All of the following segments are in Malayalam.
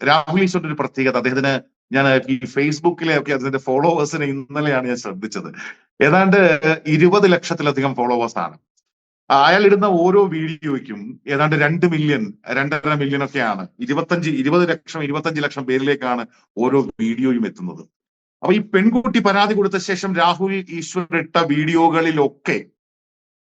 രാഹുൽ ഈശ്വറിന്റെ ഒരു പ്രത്യേകത. അദ്ദേഹത്തിന് ഞാൻ ഈ ഫേസ്ബുക്കിലെ ഒക്കെ അതിന്റെ ഫോളോവേഴ്സിനെ ഇന്നലെയാണ് ഞാൻ ശ്രദ്ധിച്ചത്. ഏതാണ്ട് ഇരുപത് ലക്ഷത്തിലധികം ഫോളോവേഴ്സ് ആണ് അയാൾ ഇടുന്ന ഓരോ വീഡിയോയ്ക്കും ഏതാണ്ട് രണ്ട് മില്യൺ രണ്ടര മില്യൺ ഒക്കെയാണ് ഇരുപത്തഞ്ച് ഇരുപത് ലക്ഷം ഇരുപത്തഞ്ച് ലക്ഷം പേരിലേക്കാണ് ഓരോ വീഡിയോയും എത്തുന്നത്. അപ്പൊ ഈ പെൺകുട്ടി പരാതി കൊടുത്ത ശേഷം രാഹുൽ ഈശ്വർ ഇട്ട വീഡിയോകളിലൊക്കെ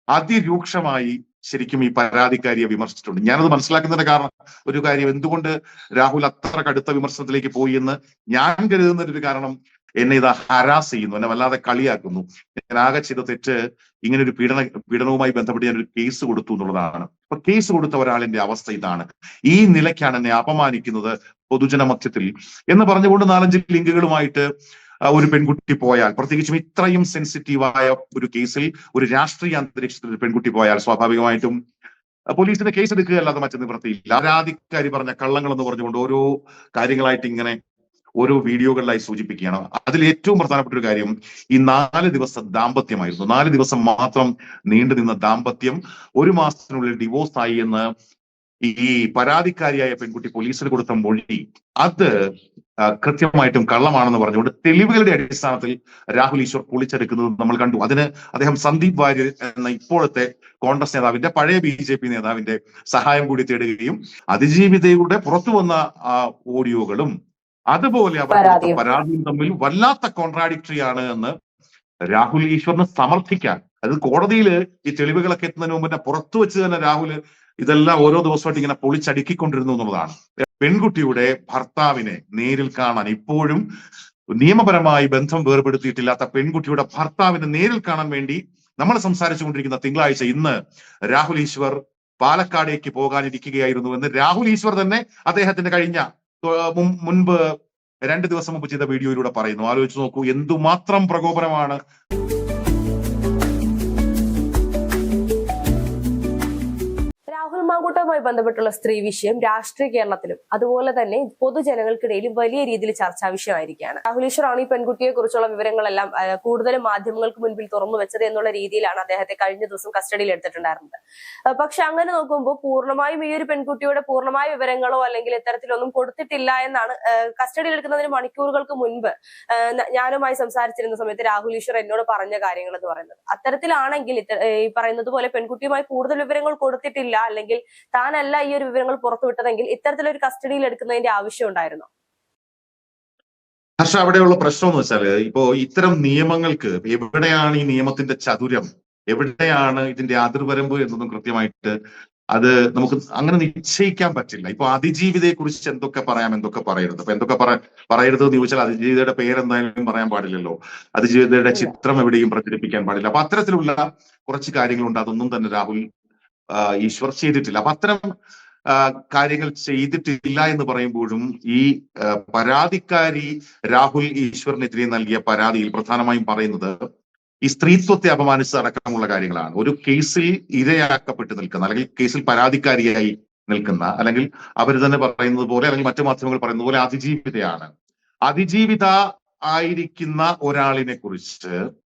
അതിരൂക്ഷമായി ശരിക്കും ഈ പരാതിക്കാരിയെ വിമർശിച്ചിട്ടുണ്ട്. ഞാനത് മനസ്സിലാക്കുന്നതിന്റെ കാരണം ഒരു കാര്യം. എന്തുകൊണ്ട് രാഹുൽ അത്ര കടുത്ത വിമർശനത്തിലേക്ക് പോയി എന്ന് ഞാൻ കരുതുന്നതിന് ഒരു കാരണം എന്നെ ഇത് ഹരാസ് ചെയ്യുന്നു. എന്നെ വല്ലാതെ കളിയാക്കുന്നു. ഞാൻ ആകെ ചെയ്ത തെറ്റ് ഇങ്ങനെ ഒരു പീഡന പീഡനവുമായി ബന്ധപ്പെട്ട് ഞാൻ ഒരു കേസ് കൊടുത്തു എന്നുള്ളതാണ്. അപ്പൊ കേസ് കൊടുത്ത ഒരാളിന്റെ അവസ്ഥ ഇതാണ്. ഈ നിലയ്ക്കാണ് എന്നെ അപമാനിക്കുന്നത് പൊതുജനമധ്യത്തിൽ. എന്ന് പറഞ്ഞുകൊണ്ട് നാലഞ്ച് ലിങ്കുകളുമായിട്ട് ഒരു പെൺകുട്ടി പോയാൽ പ്രത്യേകിച്ചും ഇത്രയും സെൻസിറ്റീവായ ഒരു കേസിൽ ഒരു രാഷ്ട്രീയ അന്തരീക്ഷത്തിൽ ഒരു പെൺകുട്ടി പോയാൽ സ്വാഭാവികമായിട്ടും പോലീസിന്റെ പോലീസിന് കേസ് എടുക്കുക അല്ലാതെ മറ്റു നിവൃത്തിയില്ല പരാതിക്കാരി പറഞ്ഞ കള്ളങ്ങൾ എന്ന് പറഞ്ഞുകൊണ്ട് ഓരോ കാര്യങ്ങളായിട്ട് ഇങ്ങനെ ഓരോ വീഡിയോകളിലായി സൂചിപ്പിക്കുകയാണ്. അതിൽ ഏറ്റവും പ്രധാനപ്പെട്ട ഒരു കാര്യം ഈ നാല് ദിവസം ദാമ്പത്യമായിരുന്നു. നാല് ദിവസം മാത്രം നീണ്ടു നിന്ന ദാമ്പത്യം ഒരു മാസത്തിനുള്ളിൽ ഡിവോഴ്സ് ആയി എന്ന് ഈ പരാതിക്കാരിയായ പെൺകുട്ടി പോലീസിൽ കൊടുത്ത മൊഴി അത് കൃത്യമായിട്ടും കള്ളമാണെന്ന് പറഞ്ഞുകൊണ്ട് തെളിവുകളുടെ അടിസ്ഥാനത്തിൽ രാഹുൽ ഈശ്വർ പൊളിച്ചെടുക്കുന്നത് നമ്മൾ കണ്ടു അതിന് അദ്ദേഹം സന്ദീപ് വാര്യർ എന്ന ഇപ്പോഴത്തെ കോൺഗ്രസ് നേതാവിന്റെ പഴയ ബി ജെ പി നേതാവിന്റെ സഹായം കൂടി തേടുകയും അതിജീവിതയുടെ പുറത്തു വന്ന ആ ഓഡിയോകളും അതുപോലെ അവർ. പരാതിയും തമ്മിൽ വല്ലാത്ത കോൺട്രാഡിക്ടറി ആണ് എന്ന് രാഹുൽ ഈശ്വറിന് സമർത്ഥിക്കാൻ അത് കോടതിയിൽ ഈ തെളിവുകളൊക്കെ എത്തുന്നതിന് മുമ്പ് തന്നെ പുറത്തു വെച്ച് തന്നെ രാഹുൽ ഇതെല്ലാം ഓരോ ദിവസമായിട്ട് ഇങ്ങനെ പൊളിച്ചടുക്കിക്കൊണ്ടിരുന്നു എന്നുള്ളതാണ്. പെൺകുട്ടിയുടെ ഭർത്താവിനെ നേരിൽ കാണാൻ ഇപ്പോഴും നിയമപരമായി ബന്ധം വേർപെടുത്തിയിട്ടില്ലാത്ത പെൺകുട്ടിയുടെ ഭർത്താവിനെ നേരിൽ കാണാൻ വേണ്ടി നമ്മൾ സംസാരിച്ചുകൊണ്ടിരിക്കുന്ന തിങ്കളാഴ്ച ഇന്ന് രാഹുൽ ഈശ്വർ പാലക്കാടേക്ക് പോകാനിരിക്കുകയായിരുന്നു എന്ന് രാഹുൽ ഈശ്വർ തന്നെ അദ്ദേഹത്തിന്റെ കഴിഞ്ഞ മുൻപ് രണ്ട് ദിവസം മുമ്പ് ചെയ്ത വീഡിയോയിലൂടെ പറയുന്നു. ആലോചിച്ച് നോക്കൂ എന്തുമാത്രം പ്രകോപനമാണ് രാഹുൽ മാങ്കൂട്ടവുമായി ബന്ധപ്പെട്ടുള്ള സ്ത്രീ വിഷയം രാഷ്ട്രീയ കേരളത്തിലും അതുപോലെ തന്നെ പൊതുജനങ്ങൾക്കിടയിലും വലിയ രീതിയിൽ ചർച്ചാ വിഷയമായിരിക്കുകയാണ്. രാഹുൽ ഈശ്വറാണ് ഈ പെൺകുട്ടിയെ കുറിച്ചുള്ള വിവരങ്ങളെല്ലാം കൂടുതലും മാധ്യമങ്ങൾക്ക് മുൻപിൽ തുറന്നു വെച്ചത് എന്നുള്ള രീതിയിലാണ് അദ്ദേഹത്തെ കഴിഞ്ഞ ദിവസം കസ്റ്റഡിയിൽ എടുത്തിട്ടുണ്ടായിരുന്നത്. പക്ഷെ അങ്ങനെ നോക്കുമ്പോൾ പൂർണമായും ഈ ഒരു പെൺകുട്ടിയുടെ പൂർണമായ വിവരങ്ങളോ അല്ലെങ്കിൽ ഇത്തരത്തിലൊന്നും കൊടുത്തിട്ടില്ല എന്നാണ് കസ്റ്റഡിയിൽ എടുക്കുന്നതിന് മണിക്കൂറുകൾക്ക് മുൻപ് ഞാനുമായി സംസാരിച്ചിരുന്ന സമയത്ത് രാഹുൽ ഈശ്വർ എന്നോട് പറഞ്ഞ കാര്യങ്ങൾ എന്ന് പറയുന്നത്. അത്തരത്തിലാണെങ്കിൽ ഈ പറയുന്നത് പോലെ പെൺകുട്ടിയുമായി കൂടുതൽ വിവരങ്ങൾ കൊടുത്തിട്ടില്ല അല്ലെങ്കിൽ താനല്ല ഈ ഒരു വിവരങ്ങൾ പുറത്തുവിട്ടതെങ്കിൽ ഇത്തരത്തിലൊരു കസ്റ്റഡിയിൽ എടുക്കുന്നതിന്റെ ആവശ്യം ഉണ്ടായിരുന്നു? പക്ഷെ അവിടെയുള്ള പ്രശ്നം എന്ന് വെച്ചാൽ ഇപ്പോ ഇത്തരം നിയമങ്ങൾക്ക് എവിടെയാണ് ഈ നിയമത്തിന്റെ ചതുരം? എവിടെയാണ് ഇതിന്റെ അതിർവരമ്പ് എന്നൊന്നും കൃത്യമായിട്ട് അത് നമുക്ക് അങ്ങനെ നിശ്ചയിക്കാൻ പറ്റില്ല. ഇപ്പൊ അതിജീവിതയെ കുറിച്ച് എന്തൊക്കെ പറയാം എന്തൊക്കെ പറയരുത്? അപ്പൊ എന്തൊക്കെ പറ പറയരുത് എന്ന് ചോദിച്ചാൽ അതിജീവിതയുടെ പേരെന്തായാലും പറയാൻ പാടില്ലല്ലോ. അതിജീവിതയുടെ ചിത്രം എവിടെയും പ്രചരിപ്പിക്കാൻ പാടില്ല. അപ്പൊ അത്തരത്തിലുള്ള കുറച്ച് കാര്യങ്ങളുണ്ട്. അതൊന്നും തന്നെ രാഹുൽ ഈശ്വർ ചെയ്തിട്ടില്ല. അപ്പൊ അത്തരം കാര്യങ്ങൾ ചെയ്തിട്ടില്ല എന്ന് പറയുമ്പോഴും ഈ പരാതിക്കാരി രാഹുൽ ഈശ്വറിനെതിരെ നൽകിയ പരാതിയിൽ പ്രധാനമായും പറയുന്നത് ഈ സ്ത്രീത്വത്തെ അപമാനിച്ചതടക്കമുള്ള കാര്യങ്ങളാണ്. ഒരു കേസിൽ ഇരയാക്കപ്പെട്ട് നിൽക്കുന്ന അല്ലെങ്കിൽ കേസിൽ പരാതിക്കാരിയായി നിൽക്കുന്ന അല്ലെങ്കിൽ അവർ തന്നെ പറയുന്നത് പോലെ അല്ലെങ്കിൽ മറ്റു മാധ്യമങ്ങൾ പറയുന്നത് പോലെ അതിജീവിതയാണ്. അതിജീവിത ആയിരിക്കുന്ന ഒരാളിനെ കുറിച്ച്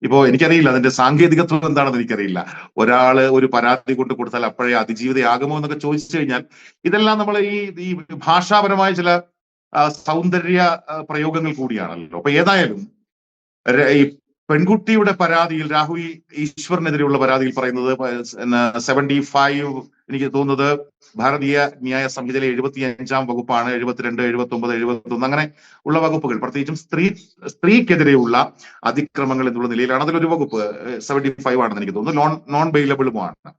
ഇപ്പോ എനിക്കറിയില്ല അതിന്റെ സാങ്കേതികത്വം എന്താണെന്ന് എനിക്കറിയില്ല. ഒരാൾ ഒരു പരാതി കൊണ്ട് കൊടുത്താൽ അപ്പോഴേ അതിജീവിതയാകുമോ എന്നൊക്കെ ചോദിച്ചു കഴിഞ്ഞാൽ ഇതെല്ലാം നമ്മൾ ഈ ഈ ഭാഷാപരമായ ചില സൗന്ദര്യ പ്രയോഗങ്ങൾ കൂടിയാണല്ലോ. അപ്പൊ ഏതായാലും ഈ പെൺകുട്ടിയുടെ പരാതിയിൽ രാഹുൽ ഈശ്വറിനെതിരെയുള്ള പരാതിയിൽ പറയുന്നത് സെവന്റി ഫൈവ് എനിക്ക് തോന്നുന്നത് ഭാരതീയ ന്യായ സംഹിതയിലെ എഴുപത്തി അഞ്ചാം വകുപ്പാണ് എഴുപത്തിരണ്ട് എഴുപത്തി ഒമ്പത് എഴുപത്തി ഒന്ന് അങ്ങനെ ഉള്ള വകുപ്പുകൾ. പ്രത്യേകിച്ചും സ്ത്രീ സ്ത്രീക്കെതിരെയുള്ള അതിക്രമങ്ങൾ എന്നുള്ള നിലയിലാണ് അതിലൊരു വകുപ്പ് സെവന്റി ഫൈവ് ആണെന്ന് എനിക്ക് തോന്നുന്നു. നോൺ നോൺ ബെയിലബിളുമാണ്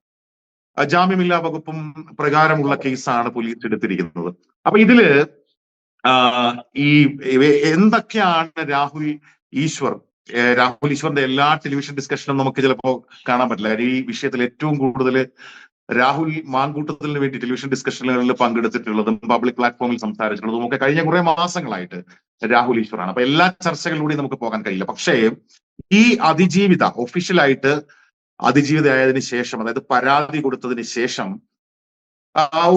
ജാമ്യമില്ലാ വകുപ്പും പ്രകാരമുള്ള കേസാണ് പോലീസ് എടുത്തിരിക്കുന്നത്. അപ്പൊ ഇതിൽ ഈ എന്തൊക്കെയാണ് രാഹുൽ ഈശ്വർ രാഹുൽ ഈശ്വറിന്റെ എല്ലാ ടെലിവിഷൻ ഡിസ്കഷനും നമുക്ക് ചിലപ്പോ കാണാൻ പറ്റില്ല. കാര്യം ഈ വിഷയത്തിൽ ഏറ്റവും കൂടുതൽ രാഹുൽ മാങ്കൂട്ടത്തിന് വേണ്ടി ടെലിവിഷൻ ഡിസ്കഷനുകളിൽ പങ്കെടുത്തിട്ടുള്ളതും പബ്ലിക് പ്ലാറ്റ്ഫോമിൽ സംസാരിച്ചിട്ടുള്ളതും ഒക്കെ കഴിഞ്ഞ കുറെ മാസങ്ങളായിട്ട് രാഹുൽ ഈശ്വറാണ്. അപ്പൊ എല്ലാ ചർച്ചകളിലൂടെയും നമുക്ക് പോകാൻ കഴിയില്ല. പക്ഷേ ഈ അതിജീവിത ഒഫീഷ്യലായിട്ട് അതിജീവിതയായതിനു ശേഷം അതായത് പരാതി കൊടുത്തതിന് ശേഷം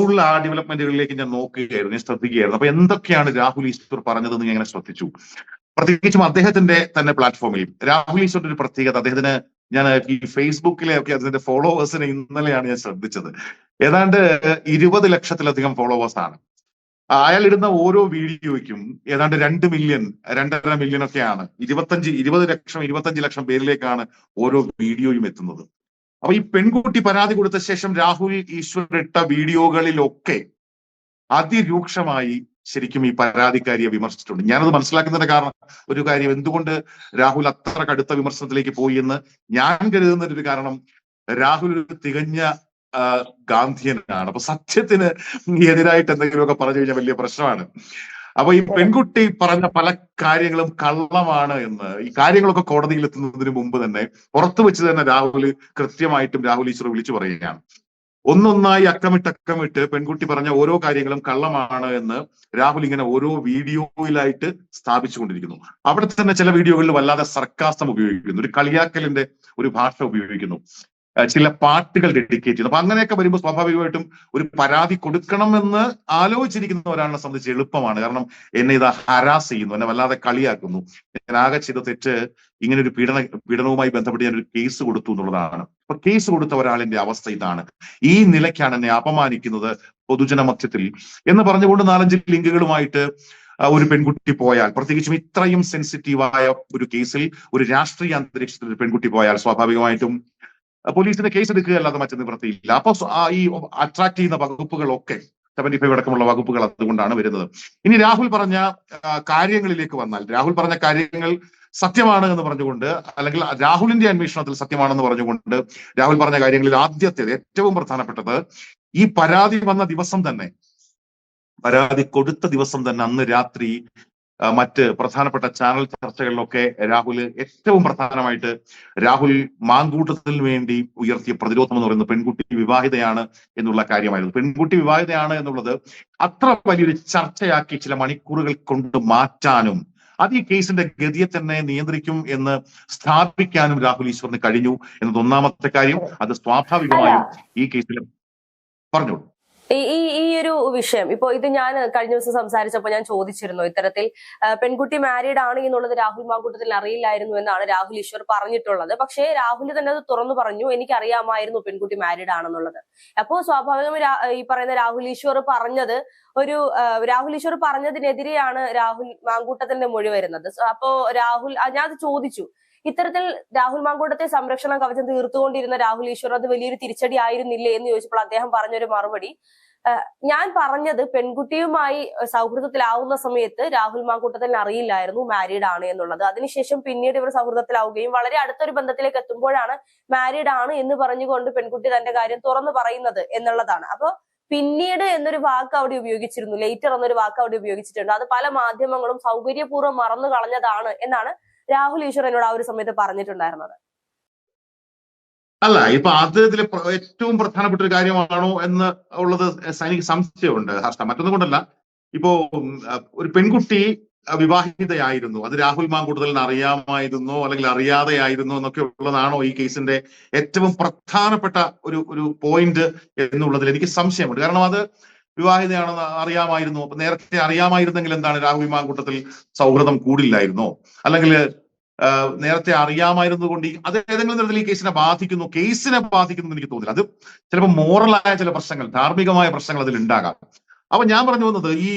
ഉള്ള ആ ഡെവലപ്മെന്റുകളിലേക്ക് ഞാൻ നോക്കുകയായിരുന്നു ഞാൻ ശ്രദ്ധിക്കുകയായിരുന്നു. അപ്പൊ എന്തൊക്കെയാണ് രാഹുൽ ഈശ്വർ പറഞ്ഞതെന്ന് ഞാൻ ഇങ്ങനെ ശ്രദ്ധിച്ചു. പ്രത്യേകിച്ചും അദ്ദേഹത്തിന്റെ തന്നെ പ്ലാറ്റ്ഫോമിൽ രാഹുൽ ഈശ്വറിന്റെ ഒരു പ്രത്യേകത അദ്ദേഹത്തിന് ഞാൻ ഈ ഫേസ്ബുക്കിലെ ഒക്കെ അതിന്റെ ഫോളോവേഴ്സിനെ ഇന്നലെയാണ് ഞാൻ ശ്രദ്ധിച്ചത്. ഏതാണ്ട് ഇരുപത് ലക്ഷത്തിലധികം ഫോളോവേഴ്സ് ആണ്. അയാൾ ഇടുന്ന ഓരോ വീഡിയോയ്ക്കും ഏതാണ്ട് രണ്ട് മില്യൺ രണ്ടര മില്യൺ ഒക്കെയാണ്. ഇരുപത്തഞ്ച് ഇരുപത് ലക്ഷം ഇരുപത്തഞ്ച് ലക്ഷം പേരിലേക്കാണ് ഓരോ വീഡിയോയും എത്തുന്നത്. അപ്പൊ ഈ പെൺകുട്ടി പരാതി കൊടുത്ത ശേഷം രാഹുൽ ഈശ്വർ ഇട്ട വീഡിയോകളിലൊക്കെ അതിരൂക്ഷമായി ശരിക്കും ഈ പരാതിക്കാരിയെ വിമർശിച്ചിട്ടുണ്ട്. ഞാനത് മനസ്സിലാക്കുന്നതിന്റെ കാരണം ഒരു കാര്യം. എന്തുകൊണ്ട് രാഹുൽ അത്ര കടുത്ത വിമർശനത്തിലേക്ക് പോയി എന്ന് ഞാൻ കരുതുന്ന ഒരു കാരണം രാഹുൽ ഒരു തികഞ്ഞ ഗാന്ധിയനാണ്. അപ്പൊ സത്യത്തിന് എതിരായിട്ട് എന്തെങ്കിലുമൊക്കെ പറഞ്ഞു കഴിഞ്ഞാൽ വലിയ പ്രശ്നമാണ്. അപ്പൊ ഈ പെൺകുട്ടി പറഞ്ഞ പല കാര്യങ്ങളും കള്ളമാണ് എന്ന് ഈ കാര്യങ്ങളൊക്കെ കോടതിയിൽ എത്തുന്നതിന് മുമ്പ് തന്നെ പുറത്തു വെച്ച് തന്നെ രാഹുൽ കൃത്യമായിട്ടും രാഹുൽ ഈശ്വർ വിളിച്ചു പറയുകയാണ്. ഒന്നൊന്നായി അക്കമിട്ട് അക്കമിട്ട് പെൺകുട്ടി പറഞ്ഞ ഓരോ കാര്യങ്ങളും കള്ളമാണ് എന്ന് രാഹുൽ ഇങ്ങനെ ഓരോ വീഡിയോയിലായിട്ട് സ്ഥാപിച്ചുകൊണ്ടിരിക്കുന്നു. അവിടെ തന്നെ ചില വീഡിയോകളിൽ വല്ലാതെ സർക്കാസം ഉപയോഗിക്കുന്നു. ഒരു കളിയാക്കലിന്റെ ഒരു ഭാഷ ഉപയോഗിക്കുന്നു. ചില പാട്ടുകൾ ഡെഡിക്കേറ്റ് ചെയ്യുന്നു. അപ്പൊ അങ്ങനെയൊക്കെ വരുമ്പോൾ സ്വാഭാവികമായിട്ടും ഒരു പരാതി കൊടുക്കണമെന്ന് ആലോചിച്ചിരിക്കുന്ന ഒരാളിനെ സംബന്ധിച്ച് എളുപ്പമാണ്. കാരണം എന്നെ ഇത് ഹരാസ് ചെയ്യുന്നു എന്നെ വല്ലാതെ കളിയാക്കുന്നു. ഞാൻ ആകെ ചെയ്ത തെറ്റ് ഇങ്ങനെ ഒരു പീഡന പീഡനവുമായി ബന്ധപ്പെട്ട് ഞാൻ ഒരു കേസ് കൊടുത്തു എന്നുള്ളതാണ്. അപ്പൊ കേസ് കൊടുത്ത ഒരാളിന്റെ അവസ്ഥ ഇതാണ്. ഈ നിലയ്ക്കാണ് എന്നെ അപമാനിക്കുന്നത് പൊതുജന മധ്യത്തിൽ എന്ന് പറഞ്ഞുകൊണ്ട് നാലഞ്ച് ലിങ്കുകളുമായിട്ട് ഒരു പെൺകുട്ടി പോയാൽ പ്രത്യേകിച്ചും ഇത്രയും സെൻസിറ്റീവായ ഒരു കേസിൽ ഒരു രാഷ്ട്രീയ അന്തരീക്ഷത്തിൽ ഒരു പെൺകുട്ടി പോയാൽ സ്വാഭാവികമായിട്ടും പോലീസിന്റെ കേസ് എടുക്കുക അല്ലാതെ മറ്റു നിവൃത്തിയില്ല അപ്പൊ ഈ അട്രാക്ട് ചെയ്യുന്ന വകുപ്പുകളൊക്കെ സെവന്റി ഫൈവ് അടക്കമുള്ള വകുപ്പുകൾ അതുകൊണ്ടാണ് വരുന്നത്. ഇനി രാഹുൽ പറഞ്ഞ കാര്യങ്ങളിലേക്ക് വന്നാൽ രാഹുൽ പറഞ്ഞ കാര്യങ്ങൾ സത്യമാണ് എന്ന് പറഞ്ഞുകൊണ്ട് അല്ലെങ്കിൽ രാഹുലിന്റെ അന്വേഷണത്തിൽ സത്യമാണെന്ന് പറഞ്ഞുകൊണ്ട് രാഹുൽ പറഞ്ഞ കാര്യങ്ങളിൽ ആദ്യത്തേത് ഏറ്റവും പ്രധാനപ്പെട്ടത് ഈ പരാതി വന്ന ദിവസം തന്നെ പരാതി കൊടുത്ത ദിവസം തന്നെ അന്ന് രാത്രി മറ്റ് പ്രധാനപ്പെട്ട ചാനൽ ചർച്ചകളിലൊക്കെ രാഹുൽ ഏറ്റവും പ്രധാനമായിട്ട് രാഹുൽ മാങ്കൂട്ടത്തിന് വേണ്ടി ഉയർത്തിയ പ്രതിരോധം എന്ന് പറയുന്നത് പെൺകുട്ടി വിവാഹിതയാണ് എന്നുള്ള കാര്യമായിരുന്നു. പെൺകുട്ടി വിവാഹിതയാണ് എന്നുള്ളത് അത്ര വലിയൊരു ചർച്ചയാക്കി ചില മണിക്കൂറുകൾ കൊണ്ട് മാറ്റാനും അത് ഈ കേസിന്റെ ഗതിയെ തന്നെ നിയന്ത്രിക്കും എന്ന് സ്ഥാപിക്കാനും രാഹുൽ ഈശ്വറിന് കഴിഞ്ഞു. എന്നത് ഒന്നാമത്തെ കാര്യം. അത് സ്വാഭാവികമായും ഈ കേസിൽ പറഞ്ഞോളൂ. ഈ ഈ ഒരു വിഷയം. ഇപ്പൊ ഇത് ഞാൻ കഴിഞ്ഞ ദിവസം സംസാരിച്ചപ്പോൾ ഞാൻ ചോദിച്ചിരുന്നു ഇത്തരത്തിൽ പെൺകുട്ടി മാരീഡ് ആണ് എന്നുള്ളത് രാഹുൽ മാങ്കൂട്ടത്തിൽ അറിയില്ലായിരുന്നു എന്നാണ് രാഹുൽ ഈശ്വർ പറഞ്ഞിട്ടുള്ളത്. പക്ഷേ രാഹുൽ തന്നെ അത് തുറന്നു പറഞ്ഞു എനിക്ക് അറിയാമായിരുന്നു പെൺകുട്ടി മാരീഡ് ആണെന്നുള്ളത്. അപ്പോൾ സ്വാഭാവികം ഈ പറയുന്ന രാഹുൽ ഈശ്വർ പറഞ്ഞത് ഒരു രാഹുൽ ഈശ്വർ പറഞ്ഞതിനെതിരെയാണ് രാഹുൽ മാങ്കൂട്ടത്തിന്റെ മൊഴി വരുന്നത്. അപ്പോ രാഹുൽ ഞാൻ അത് ചോദിച്ചു. ഇത്തരത്തിൽ രാഹുൽ മാങ്കൂട്ടത്തെ സംരക്ഷണ കവചം തീർത്തുകൊണ്ടിരുന്ന രാഹുൽ ഈശ്വർ അത് വലിയൊരു തിരിച്ചടി ആയിരുന്നില്ലേ എന്ന് ചോദിച്ചപ്പോൾ അദ്ദേഹം പറഞ്ഞൊരു മറുപടി. ഞാൻ പറഞ്ഞത് പെൺകുട്ടിയുമായി സൗഹൃദത്തിലാവുന്ന സമയത്ത് രാഹുൽ മാങ്കൂട്ടത്തിന് അറിയില്ലായിരുന്നു മാരീഡ് ആണ് എന്നുള്ളത്. അതിനുശേഷം പിന്നീട് ഇവർ സൗഹൃദത്തിലാവുകയും വളരെ അടുത്തൊരു ബന്ധത്തിലേക്ക് എത്തുമ്പോഴാണ് മാരീഡ് ആണ് എന്ന് പറഞ്ഞുകൊണ്ട് പെൺകുട്ടി തന്റെ കാര്യം തുറന്നു പറയുന്നത് എന്നുള്ളതാണ്. അപ്പൊ പിന്നീട് എന്നൊരു വാക്ക് അവിടെ ഉപയോഗിച്ചിരുന്നു ലേറ്റർ എന്നൊരു വാക്ക് അവിടെ ഉപയോഗിച്ചിട്ടുണ്ട്. അത് പല മാധ്യമങ്ങളും സൗകര്യപൂർവം മറന്നു കളഞ്ഞതാണ് എന്നാണ് രാഹുൽ ഈശ്വർ എന്നോട് ആ ഒരു സമയത്ത് പറഞ്ഞിട്ടുണ്ടായിരുന്നത്. അല്ല ഇപ്പൊ അത് ഏറ്റവും പ്രധാനപ്പെട്ട ഒരു കാര്യമാണോ എന്ന് ഉള്ളത് എനിക്ക് സംശയമുണ്ട് ഹർഷ. മറ്റൊന്നും കൊണ്ടല്ല. ഇപ്പോ ഒരു പെൺകുട്ടി വിവാഹിതയായിരുന്നു. അത് രാഹുൽ മാങ്കൂട്ടലിന് അറിയാമായിരുന്നോ അല്ലെങ്കിൽ അറിയാതെയായിരുന്നോ എന്നൊക്കെ ഉള്ളതാണോ ഈ കേസിന്റെ ഏറ്റവും പ്രധാനപ്പെട്ട ഒരു ഒരു പോയിന്റ് എന്നുള്ളതിൽ എനിക്ക് സംശയമുണ്ട്. കാരണം അത് വിവാഹിതയാണെന്ന് അറിയാമായിരുന്നു. അപ്പൊ നേരത്തെ അറിയാമായിരുന്നെങ്കിൽ എന്താണ് രാഹുൽ മാങ്കൂട്ടത്തിൽ സൗഹൃദം കൂടില്ലായിരുന്നോ. അല്ലെങ്കിൽ നേരത്തെ അറിയാമായിരുന്നു കൊണ്ട് അത് ഏതെങ്കിലും തരത്തിൽ ഈ കേസിനെ ബാധിക്കുന്നു കേസിനെ ബാധിക്കുന്നു എനിക്ക് തോന്നില്ല. അത് ചിലപ്പോൾ മോറലായ ചില പ്രശ്നങ്ങൾ ധാർമ്മികമായ പ്രശ്നങ്ങൾ അതിൽ ഉണ്ടാകാം. അപ്പൊ ഞാൻ പറഞ്ഞു വന്നത് ഈ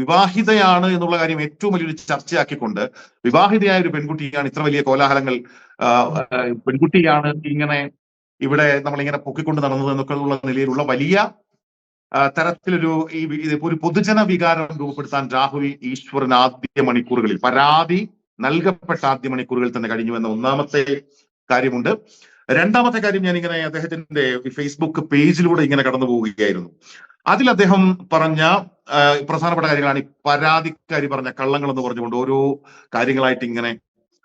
വിവാഹിതയാണ് എന്നുള്ള കാര്യം ഏറ്റവും വലിയൊരു ചർച്ചയാക്കിക്കൊണ്ട് വിവാഹിതയായ ഒരു പെൺകുട്ടിയാണ് ഇത്ര വലിയ കോലാഹലങ്ങൾ പെൺകുട്ടിയാണ് ഇങ്ങനെ ഇവിടെ നമ്മൾ ഇങ്ങനെ പൊക്കിക്കൊണ്ട് നടന്നത് എന്നൊക്കെ ഉള്ള നിലയിലുള്ള വലിയ തരത്തിലൊരു ഈ ഒരു പൊതുജന വികാരം രൂപപ്പെടുത്താൻ രാഹുൽ ഈശ്വറിന് ആദ്യ മണിക്കൂറുകളിൽ പരാതി നൽകപ്പെട്ട ആദ്യ മണിക്കൂറുകളിൽ തന്നെ കഴിഞ്ഞു എന്ന ഒന്നാമത്തെ കാര്യമുണ്ട്. രണ്ടാമത്തെ കാര്യം ഞാൻ ഇങ്ങനെ അദ്ദേഹത്തിന്റെ ഫേസ്ബുക്ക് പേജിലൂടെ ഇങ്ങനെ കടന്നു പോവുകയായിരുന്നു. അതിൽ അദ്ദേഹം പറഞ്ഞ പ്രധാനപ്പെട്ട കാര്യങ്ങളാണ് ഈ പരാതിക്കാരി പറഞ്ഞ കള്ളങ്ങൾ എന്ന് പറഞ്ഞുകൊണ്ട് ഓരോ കാര്യങ്ങളായിട്ട് ഇങ്ങനെ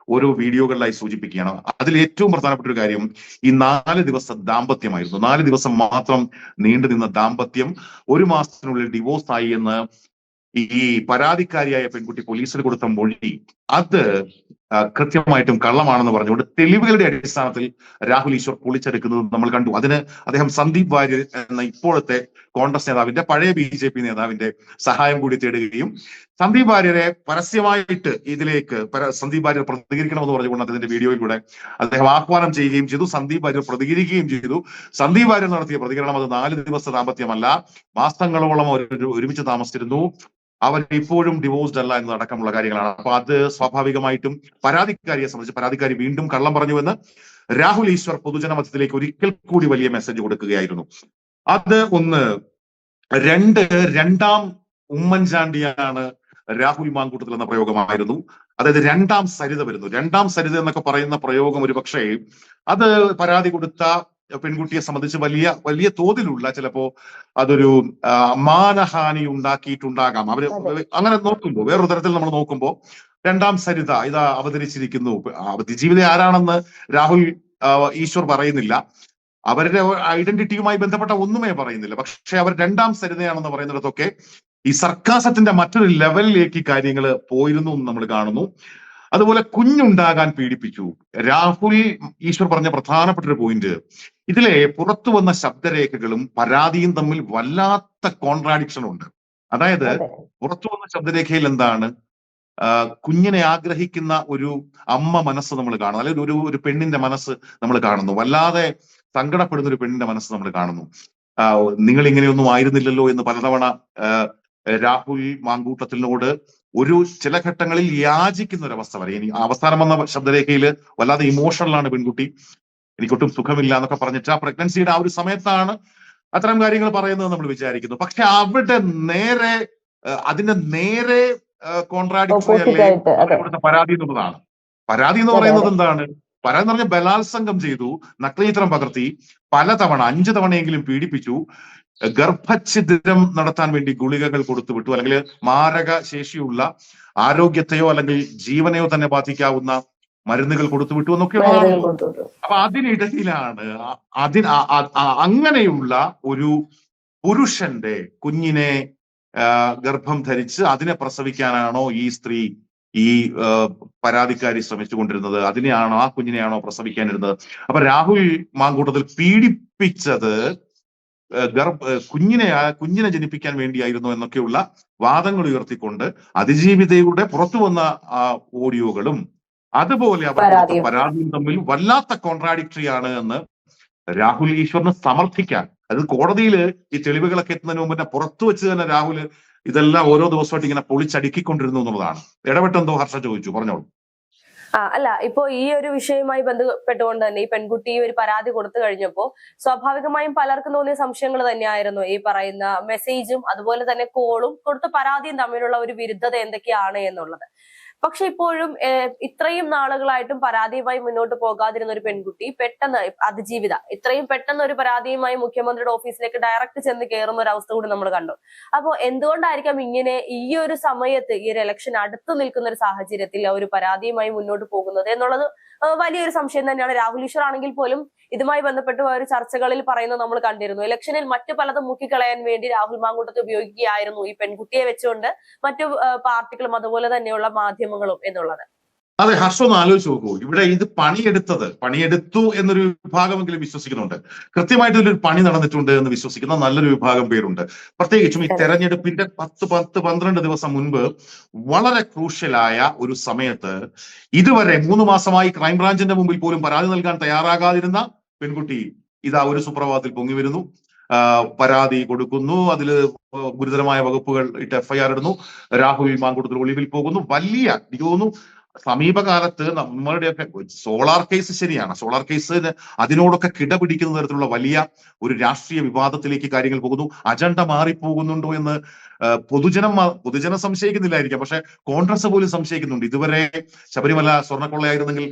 ഓരോ വീഡിയോകളിലായി സൂചിപ്പിക്കുകയാണ്. അതിൽ ഏറ്റവും പ്രധാനപ്പെട്ട ഒരു കാര്യം ഈ നാല് ദിവസം ദാമ്പത്യമായിരുന്നു. നാല് ദിവസം മാത്രം നീണ്ടു നിന്ന ദാമ്പത്യം ഒരു മാസത്തിനുള്ളിൽ ഡിവോഴ്സ് ആയി എന്ന് ഈ പരാതിക്കാരിയായ പെൺകുട്ടി പോലീസിൽ കൊടുത്ത മൊഴി അത് കൃത്യമായിട്ടും കള്ളമാണെന്ന് പറഞ്ഞുകൊണ്ട് തെളിവുകളുടെ അടിസ്ഥാനത്തിൽ രാഹുൽ ഈശ്വർ പൊളിച്ചെടുക്കുന്നത് നമ്മൾ കണ്ടു. അതിന് അദ്ദേഹം സന്ദീപ് വാര്യർ എന്ന ഇപ്പോഴത്തെ കോൺഗ്രസ് നേതാവിന്റെ പഴയ ബി ജെ പി നേതാവിന്റെ സഹായം കൂടി തേടുകയും സന്ദീപ് വാര്യരെ പരസ്യമായിട്ട് ഇതിലേക്ക് സന്ദീപ് വാര്യർ പ്രതികരിക്കണമെന്ന് പറഞ്ഞുകൊണ്ട് അദ്ദേഹത്തിന്റെ വീഡിയോയിലൂടെ അദ്ദേഹം ആഹ്വാനം ചെയ്യുകയും ചെയ്തു. സന്ദീപ് വാര്യർ പ്രതികരിക്കുകയും ചെയ്തു. സന്ദീപ് വാര്യർ നടത്തിയ പ്രതികരണം അത് നാല് ദിവസ ദാമ്പത്യമല്ല. മാസങ്ങളോളം അവർ ഒരുമിച്ച് താമസിച്ചിരുന്നു. അവർ ഇപ്പോഴും ഡിവോഴ്സ്ഡ് അല്ല എന്നതടക്കമുള്ള കാര്യങ്ങളാണ്. അപ്പൊ അത് സ്വാഭാവികമായിട്ടും പരാതിക്കാരിയെ സംബന്ധിച്ച് പരാതിക്കാരി വീണ്ടും കള്ളം പറഞ്ഞുവെന്ന് രാഹുൽ ഈശ്വർ പൊതുജനമധ്യത്തിലേക്ക് ഒരിക്കൽ കൂടി വലിയ മെസ്സേജ് കൊടുക്കുകയായിരുന്നു. അത് ഒന്ന് രണ്ട് രണ്ടാം ഉമ്മൻചാണ്ടിയാണ് രാഹുൽ മാങ്കൂട്ടത്തിൽ എന്ന പ്രയോഗമായിരുന്നു. അതായത് രണ്ടാം സരിത വരുന്നു. രണ്ടാം സരിത എന്നൊക്കെ പറയുന്ന പ്രയോഗം ഒരു പക്ഷേ അത് പരാതി കൊടുത്ത പെൺകുട്ടിയെ സംബന്ധിച്ച് വലിയ വലിയ തോതിലുള്ള ചിലപ്പോ അതൊരു മാനഹാനി ഉണ്ടാക്കിയിട്ടുണ്ടാകാം. അവർ അങ്ങനെ നോക്കുമ്പോൾ വേറൊരു തരത്തിൽ നമ്മൾ നോക്കുമ്പോൾ രണ്ടാം സരിത ഇതാ അവതരിച്ചിരിക്കുന്നു. ജീവിതം ആരാണെന്ന് രാഹുൽ ഈശ്വർ പറയുന്നില്ല. അവരുടെ ഐഡന്റിറ്റിയുമായി ബന്ധപ്പെട്ട ഒന്നുമേ പറയുന്നില്ല. പക്ഷെ അവർ രണ്ടാം സരിതയാണെന്ന് പറയുന്നിടത്തൊക്കെ ഈ സർക്കാസത്തിന്റെ മറ്റൊരു ലെവലിലേക്ക് കാര്യങ്ങൾ പോയിരുന്നു എന്ന് നമ്മൾ കാണുന്നു. അതുപോലെ കുഞ്ഞുണ്ടാകാൻ പീഡിപ്പിച്ചു. രാഹുൽ ഈശ്വർ പറഞ്ഞ പ്രധാനപ്പെട്ട ഒരു പോയിന്റ് ഇതിലെ പുറത്തു വന്ന ശബ്ദരേഖകളും പരാതിയും തമ്മിൽ വല്ലാത്ത കോൺട്രാഡിക്ഷൻ ഉണ്ട്. അതായത് പുറത്തു വന്ന ശബ്ദരേഖയിൽ എന്താണ്? കുഞ്ഞിനെ ആഗ്രഹിക്കുന്ന ഒരു അമ്മ മനസ്സ് നമ്മൾ കാണുന്നു. അല്ലെങ്കിൽ ഒരു ഒരു പെണ്ണിന്റെ മനസ്സ് നമ്മൾ കാണുന്നു. വല്ലാതെ സങ്കടപ്പെടുന്ന ഒരു പെണ്ണിന്റെ മനസ്സ് നമ്മൾ കാണുന്നു. നിങ്ങൾ ഇങ്ങനെയൊന്നും ആയിരുന്നില്ലല്ലോ എന്ന് പലതവണ രാഹുൽ മാങ്കൂട്ടത്തിനോട് ഒരു ചില ഘട്ടങ്ങളിൽ യാചിക്കുന്ന ഒരു അവസ്ഥ വരെ. ഇനി അവസാനം വന്ന ശബ്ദരേഖയിൽ വല്ലാതെ ഇമോഷണലാണ് പെൺകുട്ടി. എനിക്കൊട്ടും സുഖമില്ല എന്നൊക്കെ പറഞ്ഞിട്ട് ആ പ്രഗ്നൻസിയുടെ ആ ഒരു സമയത്താണ് അത്തരം കാര്യങ്ങൾ പറയുന്നത് നമ്മൾ വിചാരിക്കുന്നു. പക്ഷെ അവിടെ നേരെ അതിന്റെ നേരെ കോൺട്രാഡിക്ടറി. ഇവിടുത്തെ പരാതി എന്നുള്ളതാണ്. പരാതി എന്ന് പറയുന്നത് എന്താണ്? പരാതി എന്ന് പറഞ്ഞാൽ ബലാത്സംഗം ചെയ്തു നഗ്നചിത്രം പകർത്തി പലതവണ അഞ്ചു തവണയെങ്കിലും പീഡിപ്പിച്ചു ഗർഭഛിദ്രം നടത്താൻ വേണ്ടി ഗുളികകൾ കൊടുത്തു വിട്ടു അല്ലെങ്കിൽ മാരക ശേഷിയുള്ള ആരോഗ്യത്തെയോ അല്ലെങ്കിൽ ജീവനെയോ തന്നെ ബാധിക്കാവുന്ന മരുന്നുകൾ കൊടുത്തു വിട്ടു എന്നൊക്കെയുള്ളതാണ്. അപ്പൊ അതിനിടയിലാണ് അതിന് അങ്ങനെയുള്ള ഒരു പുരുഷന്റെ കുഞ്ഞിനെ ഗർഭം ധരിച്ച് അതിനെ പ്രസവിക്കാനാണോ ഈ സ്ത്രീ ഈ പരാതിക്കാരി ശ്രമിച്ചുകൊണ്ടിരുന്നത് അതിനെയാണോ ആ കുഞ്ഞിനെയാണോ പ്രസവിക്കാനിരുന്നത് അപ്പൊ രാഹുൽ മാങ്കൂട്ടത്തിൽ പീഡിപ്പിച്ചത് ഗർഭ കുഞ്ഞിനെ ആ കുഞ്ഞിനെ ജനിപ്പിക്കാൻ വേണ്ടിയായിരുന്നു എന്നൊക്കെയുള്ള വാദങ്ങൾ ഉയർത്തിക്കൊണ്ട് അതിജീവിതയുടെ പുറത്തു വന്ന ആ ഓഡിയോകളും അതുപോലെ അവർ. പരാതിയും തമ്മിൽ വല്ലാത്ത കോൺട്രാഡിക്ടറി ആണ് എന്ന് രാഹുൽ ഈശ്വറിന് സമർത്ഥിക്കാൻ അത് കോടതിയിൽ ഈ തെളിവുകളൊക്കെ എത്തുന്നതിന് മുമ്പ് തന്നെ പുറത്തു വെച്ച് തന്നെ രാഹുൽ ഇതെല്ലാം ഓരോ ദിവസമായിട്ട് ഇങ്ങനെ പൊളിച്ചടുക്കിക്കൊണ്ടിരുന്നു എന്നുള്ളതാണ്. ഇടപെട്ടെന്തോ ഹർഷ ചോദിച്ചു പറഞ്ഞോളൂ. ആ അല്ല ഇപ്പോ ഈ ഒരു വിഷയവുമായി ബന്ധപ്പെട്ടുകൊണ്ട് തന്നെ ഈ പെൺകുട്ടി ഒരു പരാതി കൊടുത്തു കഴിഞ്ഞപ്പോ സ്വാഭാവികമായും പലർക്കും തോന്നിയ സംശയങ്ങൾ തന്നെയായിരുന്നു. ഈ പറയുന്ന മെസ്സേജും അതുപോലെ തന്നെ കോളും കൊടുത്ത പരാതിയും തമ്മിലുള്ള ഒരു വിരുദ്ധത എന്തൊക്കെയാണ് എന്നുള്ളത്. പക്ഷെ ഇപ്പോഴും ഇത്രയും നാളുകളായിട്ടും പരാതിയുമായി മുന്നോട്ട് പോകാതിരുന്ന ഒരു പെൺകുട്ടി പെട്ടെന്ന് അതിജീവിത. ഇത്രയും പെട്ടെന്ന് ഒരു പരാതിയുമായി മുഖ്യമന്ത്രിയുടെ ഓഫീസിലേക്ക് ഡയറക്റ്റ് ചെന്ന് കയറുന്ന ഒരു അവസ്ഥ കൂടി നമ്മൾ കണ്ടു. അപ്പോൾ എന്തുകൊണ്ടായിരിക്കാം ഇങ്ങനെ ഈ ഒരു സമയത്ത് ഈ ഒരു ഇലക്ഷൻ അടുത്ത് നിൽക്കുന്ന ഒരു സാഹചര്യത്തിൽ ഒരു പരാതിയുമായി മുന്നോട്ട് പോകുന്നത് എന്നുള്ളത് വലിയൊരു സംശയം തന്നെയാണ്. രാഹുൽ ഈശ്വർ ആണെങ്കിൽ പോലും ഇതുമായി ബന്ധപ്പെട്ട് ഒരു ചർച്ചകളിൽ പറയുന്നത് നമ്മൾ കണ്ടിരുന്നു. ഇലക്ഷനിൽ മറ്റു പലതും മുക്കിക്കളയാൻ വേണ്ടി രാഹുൽ മാങ്കൂട്ടത്തെ ഉപയോഗിക്കുകയായിരുന്നു ഈ പെൺകുട്ടിയെ വെച്ചുകൊണ്ട് മറ്റു പാർട്ടികളും അതുപോലെ തന്നെയുള്ള മാധ്യമങ്ങളും എന്നുള്ളത്. അതെ ഹർഷം ഒന്ന് ആലോചിച്ച് നോക്കൂ. ഇവിടെ ഇത് പണിയെടുത്തത് പണിയെടുത്തു എന്നൊരു വിഭാഗമെങ്കിലും വിശ്വസിക്കുന്നുണ്ട്. കൃത്യമായിട്ട് ഇതിലൊരു പണി നടന്നിട്ടുണ്ട് എന്ന് വിശ്വസിക്കുന്ന നല്ലൊരു വിഭാഗം പേരുണ്ട്. പ്രത്യേകിച്ചും ഈ. തെരഞ്ഞെടുപ്പിന്റെ പത്ത് പത്ത് പന്ത്രണ്ട് ദിവസം മുൻപ് വളരെ ക്രൂഷ്യലായ ഒരു സമയത്ത് ഇതുവരെ മൂന്ന് മാസമായി ക്രൈംബ്രാഞ്ചിന്റെ മുമ്പിൽ പോലും പരാതി നൽകാൻ തയ്യാറാകാതിരുന്ന പെൺകുട്ടി ഇതാ ഒരു സുപ്രഭാതത്തിൽ പൊങ്ങി വരുന്നു. പരാതി കൊടുക്കുന്നു. അതിൽ ഗുരുതരമായ വകുപ്പുകൾ ഇട്ട് എഫ്ഐആർ ഇടുന്നു. രാഹുൽ മാങ്കൂട്ടത്തിൽ ഒളിവിൽ പോകുന്നു. വലിയ എനിക്ക് തോന്നുന്നു സമീപകാലത്ത് നമ്മളുടെയൊക്കെ സോളാർ കേസ് ശരിയാണ്. സോളാർ കേസ് അതിനോടൊക്കെ കിടപിടിക്കുന്ന തരത്തിലുള്ള വലിയ ഒരു രാഷ്ട്രീയ വിവാദത്തിലേക്ക് കാര്യങ്ങൾ പോകുന്നു. അജണ്ട മാറിപ്പോകുന്നുണ്ടോ എന്ന് പൊതുജനം പൊതുജനം സംശയിക്കുന്നില്ലായിരിക്കാം. പക്ഷെ കോൺഗ്രസ് പോലും സംശയിക്കുന്നുണ്ട്. ഇതുവരെ ശബരിമല സ്വർണക്കൊള്ളയായിരുന്നെങ്കിൽ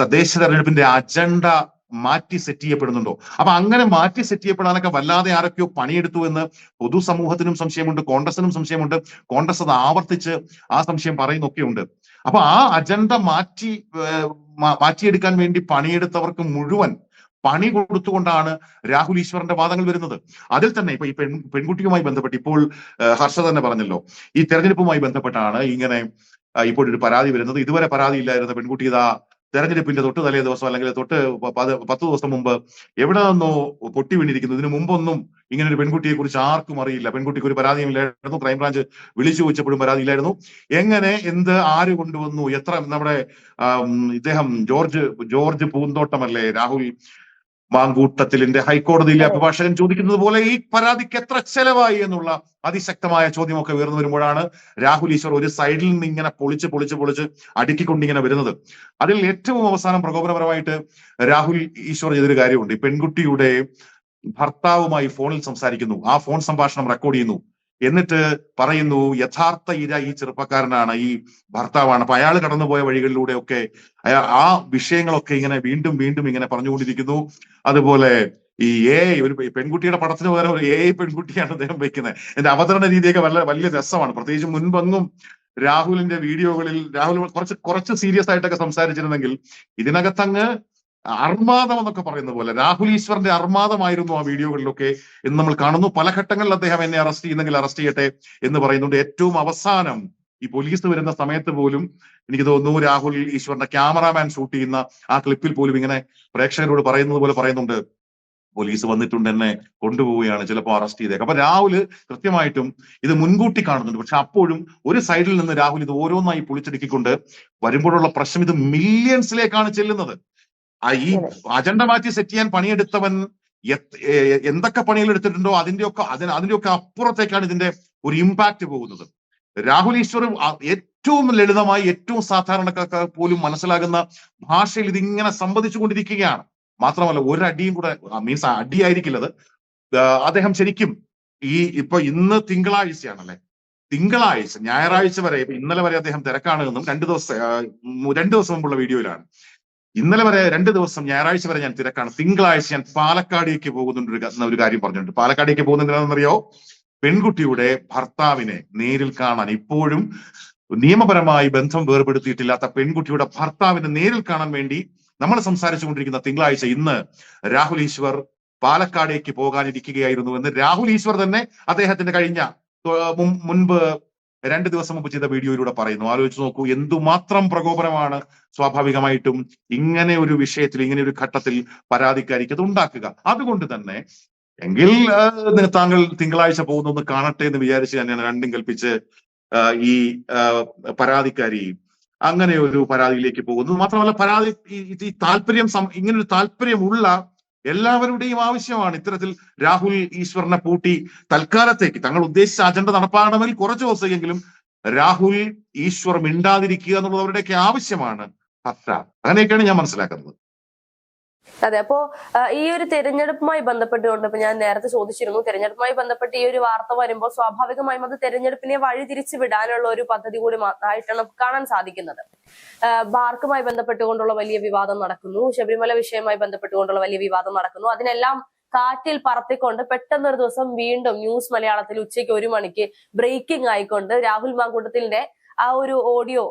തദ്ദേശ തെരഞ്ഞെടുപ്പിന്റെ അജണ്ട മാറ്റി സെറ്റ് ചെയ്യപ്പെടുന്നുണ്ടോ? അപ്പൊ അങ്ങനെ മാറ്റി സെറ്റ് ചെയ്യപ്പെടാനൊക്കെ വല്ലാതെ ആരൊക്കെയോ പണിയെടുത്തു എന്ന് പൊതുസമൂഹത്തിനും സംശയമുണ്ട് കോൺഗ്രസിനും സംശയമുണ്ട്. കോൺഗ്രസ് അത് ആവർത്തിച്ച് ആ സംശയം പറയുന്നൊക്കെയുണ്ട്. അപ്പൊ ആ അജണ്ട മാറ്റി മാറ്റിയെടുക്കാൻ വേണ്ടി പണിയെടുത്തവർക്ക് മുഴുവൻ പണി കൊടുത്തുകൊണ്ടാണ് രാഹുൽ ഈശ്വറിന്റെ വാദങ്ങൾ വരുന്നത്. അതിൽ തന്നെ ഇപ്പൊ ഈ പെൺ പെൺകുട്ടിയുമായി ബന്ധപ്പെട്ട് ഇപ്പോൾ ഹർഷ തന്നെ പറഞ്ഞല്ലോ. ഈ തെരഞ്ഞെടുപ്പുമായി ബന്ധപ്പെട്ടാണ് ഇങ്ങനെ ഇപ്പോഴൊരു പരാതി വരുന്നത്. ഇതുവരെ പരാതി ഇല്ലായിരുന്ന പെൺകുട്ടി ഇതാ തെരഞ്ഞെടുപ്പിന്റെ തൊട്ട് തലേ ദിവസം അല്ലെങ്കിൽ തൊട്ട് പത്ത് ദിവസം മുമ്പ് എവിടെ നിന്നോ പൊട്ടി വീണിരിക്കുന്നു. ഇതിനു മുമ്പൊന്നും ഇങ്ങനെ ഒരു പെൺകുട്ടിയെ കുറിച്ച് ആർക്കും അറിയില്ല. പെൺകുട്ടിക്ക് ഒരു പരാതിയും ഇല്ലായിരുന്നു ക്രൈംബ്രാഞ്ച് വിളിച്ചു ചോദിച്ചപ്പോഴും പരാതി ഇല്ലായിരുന്നു എങ്ങനെ എന്ത് ആര് കൊണ്ടുവന്നു എത്ര നമ്മുടെ ഇദ്ദേഹം ജോർജ് ജോർജ് പൂന്തോട്ടമല്ലേ രാഹുൽ മാങ്കൂട്ടത്തിലിന്റെ ഹൈക്കോടതിയിലെ അഭിഭാഷകൻ ചോദിക്കുന്നത് പോലെ ഈ പരാതിക്ക് എത്ര ചെലവായി എന്നുള്ള അതിശക്തമായ ചോദ്യമൊക്കെ ഉയർന്നു വരുമ്പോഴാണ് രാഹുൽ ഈശ്വർ ഒരു സൈഡിൽ നിന്ന് ഇങ്ങനെ പൊളിച്ച് പൊളിച്ച് പൊളിച്ച് അടുക്കിക്കൊണ്ടിങ്ങനെ വരുന്നത്. അതിൽ ഏറ്റവും അവസാനം പ്രകോപനപരമായിട്ട് രാഹുൽ ഈശ്വർ ചെയ്തൊരു കാര്യമുണ്ട്. ഈ പെൺകുട്ടിയുടെ ഭർത്താവുമായി ഫോണിൽ സംസാരിക്കുന്നു. ആ ഫോൺ സംഭാഷണം റെക്കോർഡ് ചെയ്യുന്നു. എന്നിട്ട് പറയുന്നു യഥാർത്ഥ ഇര ഈ ചെറുപ്പക്കാരനാണ് ഈ ഭർത്താവാണ്. അപ്പൊ അയാൾ കടന്നുപോയ വഴികളിലൂടെയൊക്കെ അയാൾ ആ വിഷയങ്ങളൊക്കെ ഇങ്ങനെ വീണ്ടും വീണ്ടും ഇങ്ങനെ പറഞ്ഞുകൊണ്ടിരിക്കുന്നു. അതുപോലെ ഈ എ ഒരു പെൺകുട്ടിയുടെ പടത്തിന് പകരം ഒരു എ പെൺകുട്ടിയാണ് അദ്ദേഹം വയ്ക്കുന്നത്. എന്റെ അവതരണ രീതിയൊക്കെ വളരെ വലിയ രസമാണ്. പ്രത്യേകിച്ച് മുൻപെങ്ങും രാഹുലിന്റെ വീഡിയോകളിൽ രാഹുൽ കുറച്ച് കുറച്ച് സീരിയസ് ആയിട്ടൊക്കെ സംസാരിച്ചിരുന്നെങ്കിൽ ഇതിനകത്തങ്ങ് അർമാദം എന്നൊക്കെ പറയുന്ന പോലെ. രാഹുൽ ഈശ്വറിന്റെ അർമാദമായിരുന്നു ആ വീഡിയോകളിലൊക്കെ എന്ന് നമ്മൾ കാണുന്നു. പല ഘട്ടങ്ങളിൽ അദ്ദേഹം എന്നെ അറസ്റ്റ് ചെയ്യുന്നെങ്കിൽ അറസ്റ്റ് ചെയ്യട്ടെ എന്ന് പറയുന്നുണ്ട്. ഏറ്റവും അവസാനം ഈ പോലീസ് വരുന്ന സമയത്ത് പോലും എനിക്ക് തോന്നുന്നു രാഹുൽ ഈശ്വറിന്റെ ക്യാമറാമാൻ ഷൂട്ട് ചെയ്യുന്ന ആ ക്ലിപ്പിൽ പോലും ഇങ്ങനെ പ്രേക്ഷകരോട് പറയുന്നത് പോലെ പറയുന്നുണ്ട്. പോലീസ് വന്നിട്ടുണ്ട് എന്നെ കൊണ്ടുപോവുകയാണ്. ചിലപ്പോൾ അറസ്റ്റ് ചെയ്തേക്ക്. അപ്പൊ രാഹുൽ കൃത്യമായിട്ടും ഇത് മുൻകൂട്ടി കാണുന്നുണ്ട്. പക്ഷെ അപ്പോഴും ഒരു സൈഡിൽ നിന്ന് രാഹുൽ ഇത് ഓരോന്നായി പൊളിച്ചെടുക്കിക്കൊണ്ട് വരുമ്പോഴുള്ള പ്രശ്നം ഇത് മില്യൺസിലേക്കാണ് ചെല്ലുന്നത്. ഈ. അജണ്ട മാറ്റി സെറ്റ് ചെയ്യാൻ പണിയെടുത്തവൻ എന്തൊക്കെ പണികൾ എടുത്തിട്ടുണ്ടോ അതിന്റെയൊക്കെ അതിന് അതിന്റെയൊക്കെ അപ്പുറത്തേക്കാണ് ഇതിന്റെ ഒരു ഇമ്പാക്ട് പോകുന്നത്. രാഹുൽ ഈശ്വർ ഏറ്റവും ലളിതമായി ഏറ്റവും സാധാരണക്കാർക്ക് പോലും മനസ്സിലാകുന്ന ഭാഷയിൽ ഇതിങ്ങനെ സംവദിച്ചുകൊണ്ടിരിക്കുകയാണ്. മാത്രമല്ല ഒരു അടിയും കൂടെ മീൻസ് അടിയായിരിക്കില്ലത്. അദ്ദേഹം ശരിക്കും ഈ ഇപ്പൊ ഇന്ന് തിങ്കളാഴ്ചയാണല്ലേ? തിങ്കളാഴ്ച ഞായറാഴ്ച വരെ ഇന്നലെ വരെ അദ്ദേഹം തിരക്കാണ് എന്നും രണ്ട് ദിവസം രണ്ട് ദിവസം മുമ്പുള്ള വീഡിയോയിലാണ് ഇന്നലെ വരെ രണ്ട് ദിവസം ഞായറാഴ്ച വരെ ഞാൻ തിരക്കാണ്. തിങ്കളാഴ്ച ഞാൻ പാലക്കാടേക്ക് പോകുന്നുണ്ട് ഒരു കാര്യം പറഞ്ഞിട്ടുണ്ട്. പാലക്കാടേക്ക് പോകുന്നതിനാണെന്നറിയോ പെൺകുട്ടിയുടെ ഭർത്താവിനെ നേരിൽ കാണാൻ. ഇപ്പോഴും നിയമപരമായി ബന്ധം വേർപെടുത്തിയിട്ടില്ലാത്ത പെൺകുട്ടിയുടെ ഭർത്താവിനെ നേരിൽ കാണാൻ വേണ്ടി നമ്മൾ സംസാരിച്ചു കൊണ്ടിരിക്കുന്ന തിങ്കളാഴ്ച ഇന്ന് രാഹുൽ ഈശ്വർ പാലക്കാടേക്ക് പോകാനിരിക്കുകയായിരുന്നു എന്ന് രാഹുൽ ഈശ്വർ തന്നെ അദ്ദേഹത്തിന്റെ കഴിഞ്ഞ മുൻപ് രണ്ട് ദിവസം മുമ്പ് ചെയ്ത വീഡിയോയിലൂടെ പറയുന്നു. ആലോചിച്ച് നോക്കൂ എന്തുമാത്രം പ്രകോപനമാണ് സ്വാഭാവികമായിട്ടും ഇങ്ങനെ ഒരു വിഷയത്തിൽ ഇങ്ങനെ ഒരു ഘട്ടത്തിൽ പരാതിക്കാരിക്ക് അത് ഉണ്ടാക്കുക. അതുകൊണ്ട് തന്നെ എങ്കിൽ താങ്കൾ തിങ്കളാഴ്ച പോകുന്നൊന്ന് കാണട്ടെ എന്ന് വിചാരിച്ച് തന്നെയാണ് രണ്ടും കൽപ്പിച്ച് ഈ പരാതിക്കാരി അങ്ങനെ ഒരു പരാതിയിലേക്ക് പോകുന്നു. മാത്രമല്ല പരാതി ഈ- താല്പര്യം ഇങ്ങനെ ഒരു താല്പര്യമുള്ള എല്ലാവരുടെയും ആവശ്യമാണ് ഇത്തരത്തിൽ രാഹുൽ ഈശ്വറിനെ പൂട്ടി തൽക്കാലത്തേക്ക്. തങ്ങൾ ഉദ്ദേശിച്ച അജണ്ട നടപ്പാകണമെങ്കിൽ കുറച്ച് ദിവസമെങ്കിലും രാഹുൽ ഈശ്വർ മിണ്ടാതിരിക്കുക എന്നുള്ളത് അവരുടെയൊക്കെ ആവശ്യമാണ്. ഹർഷ അങ്ങനെയൊക്കെയാണ് ഞാൻ മനസ്സിലാക്കുന്നത്. അതെ അപ്പോ ഈ ഒരു തെരഞ്ഞെടുപ്പുമായി ബന്ധപ്പെട്ടുകൊണ്ട് ഇപ്പൊ ഞാൻ നേരത്തെ ചോദിച്ചിരുന്നു തെരഞ്ഞെടുപ്പുമായി ബന്ധപ്പെട്ട് ഈ ഒരു വാർത്ത വരുമ്പോൾ സ്വാഭാവികമായും അത് തെരഞ്ഞെടുപ്പിനെ വഴി തിരിച്ചു വിടാനുള്ള ഒരു പദ്ധതി കൂടി ആയിട്ടാണ് കാണാൻ സാധിക്കുന്നത്. ബാർക്കുമായി ബന്ധപ്പെട്ടുകൊണ്ടുള്ള വലിയ വിവാദം നടക്കുന്നു ശബരിമല വിഷയവുമായി ബന്ധപ്പെട്ടുകൊണ്ടുള്ള വലിയ വിവാദം നടക്കുന്നു. അതിനെല്ലാം കാറ്റിൽ പറത്തിക്കൊണ്ട് പെട്ടെന്ന് ഒരു ദിവസം വീണ്ടും ന്യൂസ് മലയാളത്തിൽ ഉച്ചയ്ക്ക് ഒരു മണിക്ക് ബ്രേക്കിംഗ് ആയിക്കൊണ്ട് രാഹുൽ മാങ്കൂട്ടത്തിന്റെ ആ ഒരു ഓഡിയോ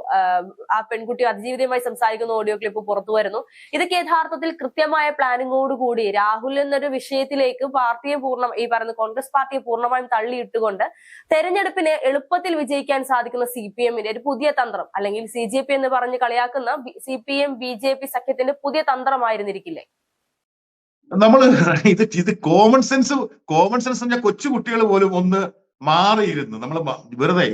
ആ പെൺകുട്ടി അതിജീവിതയുമായി സംസാരിക്കുന്ന ഓഡിയോ ക്ലിപ്പ് പുറത്തു വരുന്നു. ഇതൊക്കെ യഥാർത്ഥത്തിൽ കൃത്യമായ പ്ലാനിങ്ങോട് കൂടി രാഹുൽ എന്നൊരു വിഷയത്തിലേക്ക് പാർട്ടിയെ പൂർണ ഈ പറയുന്ന കോൺഗ്രസ് പാർട്ടിയെ പൂർണമായും തള്ളിയിട്ടുകൊണ്ട് തെരഞ്ഞെടുപ്പിനെ എളുപ്പത്തിൽ വിജയിക്കാൻ സാധിക്കുന്ന സി പി എമ്മിന്റെ ഒരു പുതിയ തന്ത്രം അല്ലെങ്കിൽ സി ജെ പി എന്ന് പറഞ്ഞ് കളിയാക്കുന്ന C P M B J P സഖ്യത്തിന്റെ പുതിയ തന്ത്രമായിരുന്നിരിക്കില്ലേ? നമ്മൾ ഇത് ഇത് കോമൺ സെൻസ് കോമൺ സെൻസ് പറഞ്ഞ കൊച്ചു കുട്ടികൾ പോലും ഒന്ന് മാറിയിരുന്നു. നമ്മൾ വെറുതെ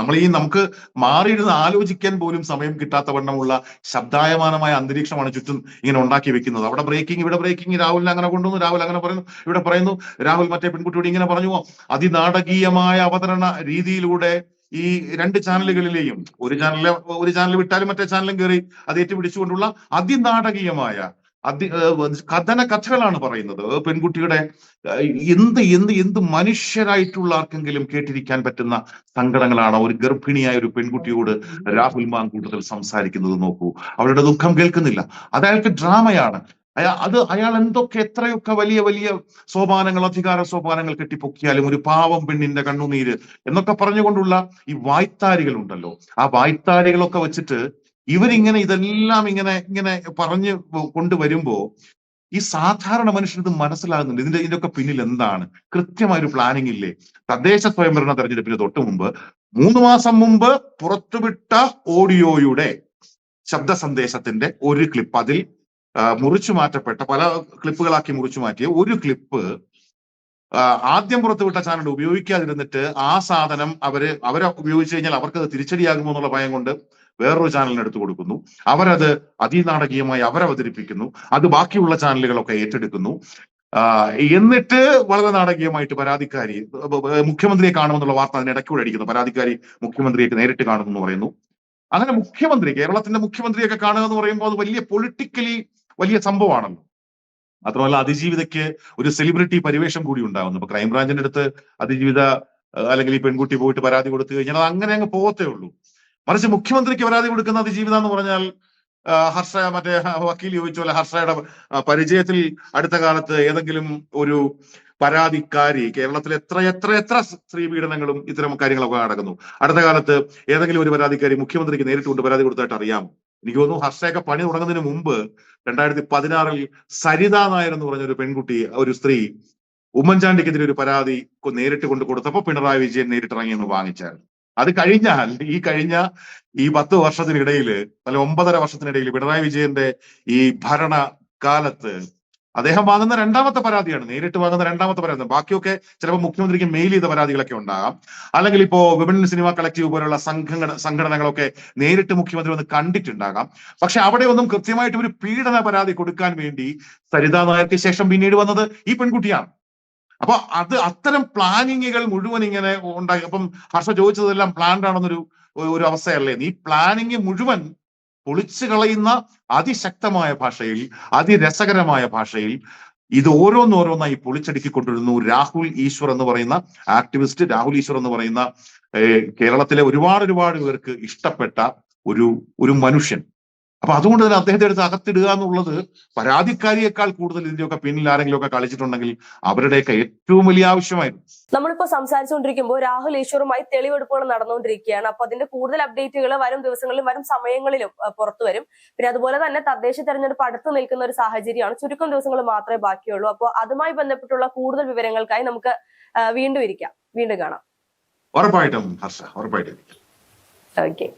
നമ്മൾ ഈ നമുക്ക് മാറിയിരുന്ന് ആലോചിക്കാൻ പോലും സമയം കിട്ടാത്ത വണ്ണമുള്ള ശബ്ദായമാനമായ അന്തരീക്ഷമാണ് ചുറ്റും ഇങ്ങനെ ഉണ്ടാക്കി വെക്കുന്നത്. അവിടെ ബ്രേക്കിംഗ് ഇവിടെ ബ്രേക്കിംഗ് രാഹുലിനെ അങ്ങനെ കൊണ്ടുവന്നു രാഹുൽ അങ്ങനെ പറയുന്നു ഇവിടെ പറയുന്നു. രാഹുൽ മറ്റേ പെൺകുട്ടിയോട് ഇങ്ങനെ പറഞ്ഞു അതിനാടകീയമായ അവതരണ രീതിയിലൂടെ ഈ രണ്ട് ചാനലുകളിലെയും ഒരു ചാനലിലെ ഒരു ചാനൽ വിട്ടാലും മറ്റേ ചാനലും കയറി അത് ഏറ്റുപിടിച്ചുകൊണ്ടുള്ള അതിനാടകീയമായ അതി കഥന കഥകളാണ് പറയുന്നത്. പെൺകുട്ടിയുടെ എന്ത് എന്ത് എന്ത് മനുഷ്യരായിട്ടുള്ള ആർക്കെങ്കിലും കേട്ടിരിക്കാൻ പറ്റുന്ന സങ്കടങ്ങളാണ് ഒരു ഗർഭിണിയായ ഒരു പെൺകുട്ടിയോട് രാഹുൽ മാങ്കൂട്ടത്തിൽ സംസാരിക്കുന്നത് നോക്കൂ. അവരുടെ ദുഃഖം കേൾക്കുന്നില്ല. അത് അയാൾക്ക് ഡ്രാമയാണ്. അയാ അത് അയാൾ എന്തൊക്കെ എത്രയൊക്കെ വലിയ വലിയ സോപാനങ്ങൾ അധികാര സോപാനങ്ങൾ കെട്ടിപ്പൊക്കിയാലും ഒരു പാവം പെണ്ണിന്റെ കണ്ണുനീര് എന്നൊക്കെ പറഞ്ഞുകൊണ്ടുള്ള ഈ വായ്ത്താരികൾ ഉണ്ടല്ലോ ആ വായ്ത്താരികളൊക്കെ വെച്ചിട്ട് ഇവരിങ്ങനെ ഇതെല്ലാം ഇങ്ങനെ ഇങ്ങനെ പറഞ്ഞ് കൊണ്ടുവരുമ്പോ ഈ സാധാരണ മനുഷ്യന് ഇത് മനസ്സിലാകുന്നുണ്ട്. ഇതിന്റെ ഇതിന്റെ ഒക്കെ പിന്നിൽ എന്താണ്? കൃത്യമായ ഒരു പ്ലാനിങ് ഇല്ലേ? തദ്ദേശ സ്വയംഭരണ തെരഞ്ഞെടുപ്പിന് തൊട്ട് മുമ്പ് മൂന്ന് മാസം മുമ്പ് പുറത്തുവിട്ട ഓഡിയോയുടെ ശബ്ദ സന്ദേശത്തിന്റെ ഒരു ക്ലിപ്പ് അതിൽ മുറിച്ചു മാറ്റപ്പെട്ട പല ക്ലിപ്പുകളാക്കി മുറിച്ചു മാറ്റിയ ഒരു ക്ലിപ്പ് ആദ്യം പുറത്തുവിട്ട ചാനൽ ഉപയോഗിക്കാതിരുന്നിട്ട് ആ സാധനം അവർ അവരെ ഉപയോഗിച്ചു കഴിഞ്ഞാൽ അവർക്കത് തിരിച്ചടിയാകുമോ എന്നുള്ള ഭയം കൊണ്ട് വേറൊരു ചാനലിന് എടുത്തു കൊടുക്കുന്നു. അവരത് അതിനാടകീയമായി അവരവതരിപ്പിക്കുന്നു. അത് ബാക്കിയുള്ള ചാനലുകളൊക്കെ ഏറ്റെടുക്കുന്നു. എന്നിട്ട് വളരെ നാടകീയമായിട്ട് പരാതിക്കാരി മുഖ്യമന്ത്രിയെ കാണുമെന്നുള്ള വാർത്ത അതിനിടയ്ക്കൂടെ അടിക്കുന്നു. പരാതിക്കാരി മുഖ്യമന്ത്രിയെ നേരിട്ട് കാണുന്നു എന്ന് പറയുന്നു. അങ്ങനെ മുഖ്യമന്ത്രി കേരളത്തിന്റെ മുഖ്യമന്ത്രിയൊക്കെ കാണുക എന്ന് പറയുമ്പോൾ അത് വലിയ പൊളിറ്റിക്കലി വലിയ സംഭവമാണല്ലോ. മാത്രമല്ല അതിജീവിതയ്ക്ക് ഒരു സെലിബ്രിറ്റി പരിവേഷം കൂടി ഉണ്ടാകുന്നു. ഇപ്പൊ ക്രൈംബ്രാഞ്ചിന്റെ അടുത്ത് അതിജീവിത അല്ലെങ്കിൽ ഈ പെൺകുട്ടി പോയിട്ട് പരാതി കൊടുത്തു കഴിഞ്ഞാൽ അങ്ങനെ അങ്ങ് പോകത്തേ ഉള്ളൂ. മറിച്ച് മുഖ്യമന്ത്രിക്ക് പരാതി കൊടുക്കുന്ന അതിജീവിത എന്ന് പറഞ്ഞാൽ ഹർഷ മറ്റേ വക്കീൽ ചോദിച്ച പോലെ ഹർഷയുടെ പരിചയത്തിൽ അടുത്ത കാലത്ത് ഏതെങ്കിലും ഒരു പരാതിക്കാരി കേരളത്തിൽ എത്ര എത്ര എത്ര സ്ത്രീ പീഡനങ്ങളും ഇത്തരം കാര്യങ്ങളൊക്കെ നടക്കുന്നു. അടുത്ത കാലത്ത് ഏതെങ്കിലും ഒരു പരാതിക്കാരി മുഖ്യമന്ത്രിക്ക് നേരിട്ട് കൊണ്ട് പരാതി കൊടുത്തായിട്ട് അറിയാമോ എനിക്ക് തോന്നുന്നു ഹർഷയൊക്കെ പണി തുടങ്ങുന്നതിന് മുമ്പ് രണ്ടായിരത്തി പതിനാറിൽ സരിത നായർ എന്ന് പറഞ്ഞ ഒരു പെൺകുട്ടി ഒരു സ്ത്രീ ഉമ്മൻചാണ്ടിക്കെതിരെ ഒരു പരാതി നേരിട്ട് കൊണ്ട് കൊടുത്തപ്പോൾ പിണറായി വിജയൻ നേരിട്ടിറങ്ങി എന്ന് വാങ്ങിച്ചായിരുന്നു. അത് കഴിഞ്ഞാൽ ഈ കഴിഞ്ഞ ഈ പത്ത് വർഷത്തിനിടയിൽ അല്ല ഒമ്പതര വർഷത്തിനിടയിൽ പിണറായി വിജയന്റെ ഈ ഭരണ കാലത്ത് അദ്ദേഹം വാങ്ങുന്ന രണ്ടാമത്തെ പരാതിയാണ് നേരിട്ട് വാങ്ങുന്ന രണ്ടാമത്തെ പരാതി. ബാക്കിയൊക്കെ ചിലപ്പോൾ മുഖ്യമന്ത്രിക്ക് മെയിൽ ചെയ്ത പരാതികളൊക്കെ ഉണ്ടാകാം. അല്ലെങ്കിൽ ഇപ്പോ വിമൻ സിനിമ കളക്റ്റീവ് പോലുള്ള സംഘടന സംഘടനകളൊക്കെ നേരിട്ട് മുഖ്യമന്ത്രി ഒന്ന് കണ്ടിട്ടുണ്ടാകാം. പക്ഷെ അവിടെ ഒന്നും കൃത്യമായിട്ട് ഒരു പീഡന പരാതി കൊടുക്കാൻ വേണ്ടി സരിതാ നായർക്ക് ശേഷം പിന്നീട് വന്നത് ഈ പെൺകുട്ടിയാണ്. അപ്പൊ അത് അത്തരം പ്ലാനിങ്ങുകൾ മുഴുവൻ ഇങ്ങനെ ഉണ്ടായി. അപ്പം ഹർഷ ചോദിച്ചതെല്ലാം പ്ലാൻഡ് ആണെന്നൊരു ഒരു അവസ്ഥയല്ലേ? ഈ പ്ലാനിങ് മുഴുവൻ പൊളിച്ചു കളയുന്ന അതിശക്തമായ ഭാഷയിൽ അതിരസകരമായ ഭാഷയിൽ ഇത് ഓരോന്നോരോന്നായി പൊളിച്ചടുക്കി പൊളിച്ചടുക്കിക്കൊണ്ടിരുന്നു. രാഹുൽ ഈശ്വർ എന്ന് പറയുന്ന ആക്ടിവിസ്റ്റ് രാഹുൽ ഈശ്വർ എന്ന് പറയുന്ന കേരളത്തിലെ ഒരുപാട് ഒരുപാട് പേർക്ക് ഇഷ്ടപ്പെട്ട ഒരു ഒരു മനുഷ്യൻ. അപ്പൊ അതുകൊണ്ട് തന്നെ അദ്ദേഹത്തെ എടുത്ത് അകത്തിടുക എന്നുള്ളത് പരാതിക്കാരിയേക്കാൾ കൂടുതൽ ഇതിന്റെയൊക്കെ പിന്നിൽ ആരെങ്കിലുമൊക്കെ കളിച്ചിട്ടുണ്ടെങ്കിൽ അവരുടെയൊക്കെ ഏറ്റവും വലിയ ആവശ്യമായിരുന്നു. നമ്മളിപ്പോ സംസാരിച്ചുകൊണ്ടിരിക്കുമ്പോൾ രാഹുൽ ഈശ്വറുമായി തെളിവെടുപ്പുകൾ നടന്നുകൊണ്ടിരിക്കുകയാണ്. അപ്പൊ അതിന്റെ കൂടുതൽ അപ്ഡേറ്റുകൾ വരും ദിവസങ്ങളിലും വരും സമയങ്ങളിലും പുറത്തു വരും. പിന്നെ അതുപോലെ തന്നെ തദ്ദേശ തെരഞ്ഞെടുപ്പ് അടുത്ത് നിൽക്കുന്ന ഒരു സാഹചര്യമാണ്. ചുരുക്കം ദിവസങ്ങൾ മാത്രമേ ബാക്കിയുള്ളൂ. അപ്പോൾ അതുമായി ബന്ധപ്പെട്ടുള്ള കൂടുതൽ വിവരങ്ങൾക്കായി നമുക്ക് വീണ്ടും ഇരിക്കാം. വീണ്ടും കാണാം. ഉറപ്പായിട്ടും ഹർഷ ഉറപ്പായിട്ടും ഓക്കെ